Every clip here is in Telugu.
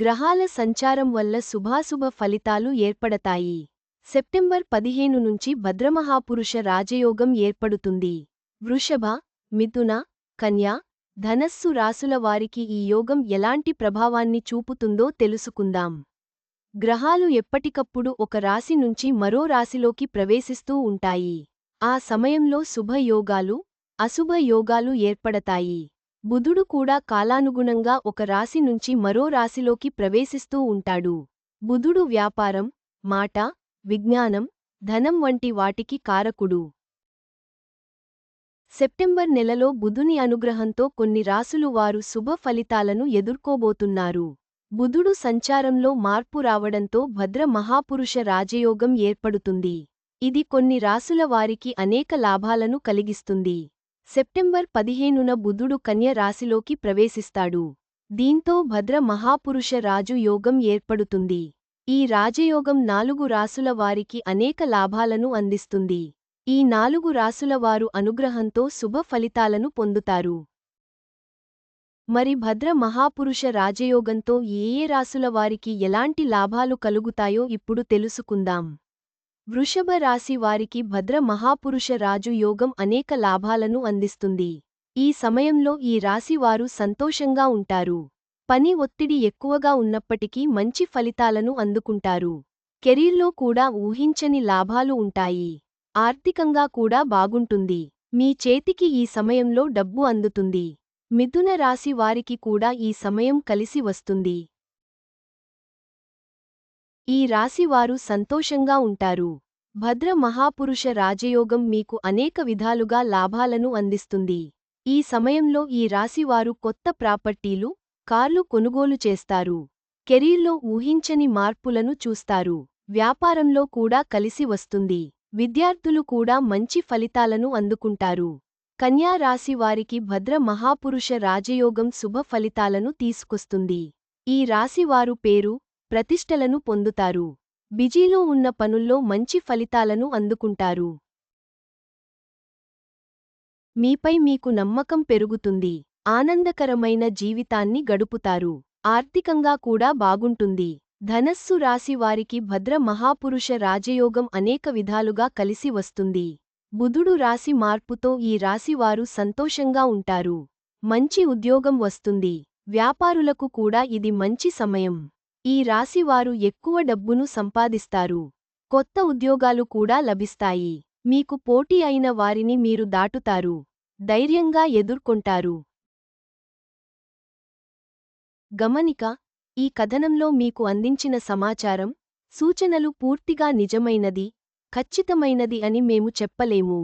గ్రహాల సంచారం వల్ల శుభాశుభ ఫలితాలు ఏర్పడతాయి. సెప్టెంబర్ పదిహేను నుంచి భద్రమహాపురుష రాజయోగం ఏర్పడుతుంది. వృషభ మిథున కన్యా ధనస్సు రాసుల వారికి ఈ యోగం ఎలాంటి ప్రభావాన్ని చూపుతుందో తెలుసుకుందాం. గ్రహాలు ఎప్పటికప్పుడు ఒక రాశి నుంచి మరో రాశిలోకి ప్రవేశిస్తూ ఉంటాయి. ఆ సమయంలో శుభయోగాలు అశుభ యోగాలు ఏర్పడతాయి. బుధుడు కూడా కాలానుగుణంగా ఒక రాశి నుంచి మరో రాశిలోకి ప్రవేశిస్తూ ఉంటాడు. బుధుడు వ్యాపారం మాట విజ్ఞానం ధనం వంటి వాటికి కారకుడు. సెప్టెంబర్ నెలలో బుధుని అనుగ్రహంతో కొన్ని రాసులు వారు శుభ ఫలితాలను ఎదుర్కోబోతున్నారు. బుధుడు సంచారంలో మార్పు రావడంతో భద్ర మహాపురుష రాజయోగం ఏర్పడుతుంది. ఇది కొన్ని రాసుల వారికి అనేక లాభాలను కలిగిస్తుంది. సెప్టెంబర్ పదిహేనున బుధుడు కన్య రాశిలోకి ప్రవేశిస్తాడు. దీంతో భద్ర మహాపురుష రాజు యోగం ఏర్పడుతుంది. ఈ రాజయోగం నాలుగు రాసుల వారికి అనేక లాభాలను అందిస్తుంది. ఈ నాలుగు రాసుల వారు అనుగ్రహంతో శుభ ఫలితాలను పొందుతారు. మరి భద్ర మహాపురుష రాజయోగంతో ఏ ఏ రాసుల వారికి ఎలాంటి లాభాలు కలుగుతాయో ఇప్పుడు తెలుసుకుందాం. వృషభ రాశి వారికి భద్ర మహాపురుష రాజు యోగం అనేక లాభాలను అందిస్తుంది. ఈ సమయంలో ఈ రాశివారు సంతోషంగా ఉంటారు. పని ఒత్తిడి ఎక్కువగా ఉన్నప్పటికీ మంచి ఫలితాలను అందుకుంటారు. కెరీర్లో కూడా ఊహించని లాభాలు ఉంటాయి. ఆర్థికంగా కూడా బాగుంటుంది. మీ చేతికి ఈ సమయంలో డబ్బు అందుతుంది. మిథున రాశి వారికి కూడా ఈ సమయం కలిసి వస్తుంది. ఈ రాశివారు సంతోషంగా ఉంటారు. భద్ర మహాపురుష రాజయోగం మీకు అనేక విధాలుగా లాభాలను అందిస్తుంది. ఈ సమయంలో ఈ రాశివారు కొత్త ప్రాపర్టీలు కార్లు కొనుగోలు చేస్తారు. కెరీర్లో ఊహించని మార్పులను చూస్తారు. వ్యాపారంలో కూడా కలిసి వస్తుంది. విద్యార్థులు కూడా మంచి ఫలితాలను అందుకుంటారు. కన్యా రాశి వారికి భద్ర మహాపురుష రాజయోగం శుభ ఫలితాలను తీసుకొస్తుంది. ఈ రాశివారు పేరు ప్రతిష్టలను పొందుతారు. బిజీలో ఉన్న పనుల్లో మంచి ఫలితాలను అందుకుంటారు. మీపై మీకు నమ్మకం పెరుగుతుంది. ఆనందకరమైన జీవితాన్ని గడుపుతారు. ఆర్థికంగా కూడా బాగుంటుంది. ధనస్సు రాశివారికి భద్ర మహాపురుష రాజయోగం అనేక విధాలుగా కలిసి వస్తుంది. బుధుడు రాశి మార్పుతో ఈ రాశివారు సంతోషంగా ఉంటారు. మంచి ఉద్యోగం వస్తుంది. వ్యాపారులకు కూడా ఇది మంచి సమయం. ఈ రాశివారు ఎక్కువ డబ్బును సంపాదిస్తారు. కొత్త ఉద్యోగాలు కూడా లభిస్తాయి. మీకు పోటీ అయిన వారిని మీరు దాటుతారు. ధైర్యంగా ఎదుర్కొంటారు. గమనిక ఈ కథనంలో మీకు అందించిన సమాచారం సూచనలు పూర్తిగా నిజమైనది ఖచ్చితమైనది అని మేము చెప్పలేము.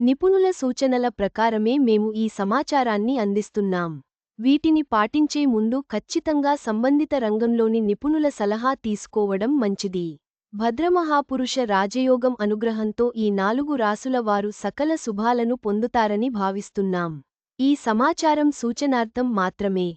నిపుణుల సూచనల ప్రకారమే మేము ఈ సమాచారాన్ని అందిస్తున్నాం. వీటిని పాటించే ముందు ఖచ్చితంగా సంబంధిత రంగంలోని నిపుణుల సలహా తీసుకోవడం మంచిది. భద్రమహాపురుష రాజయోగం అనుగ్రహంతో ఈ నాలుగు రాసుల వారు సకల శుభాలను పొందుతారని భావిస్తున్నాం. ఈ సమాచారం సూచనార్థం మాత్రమే.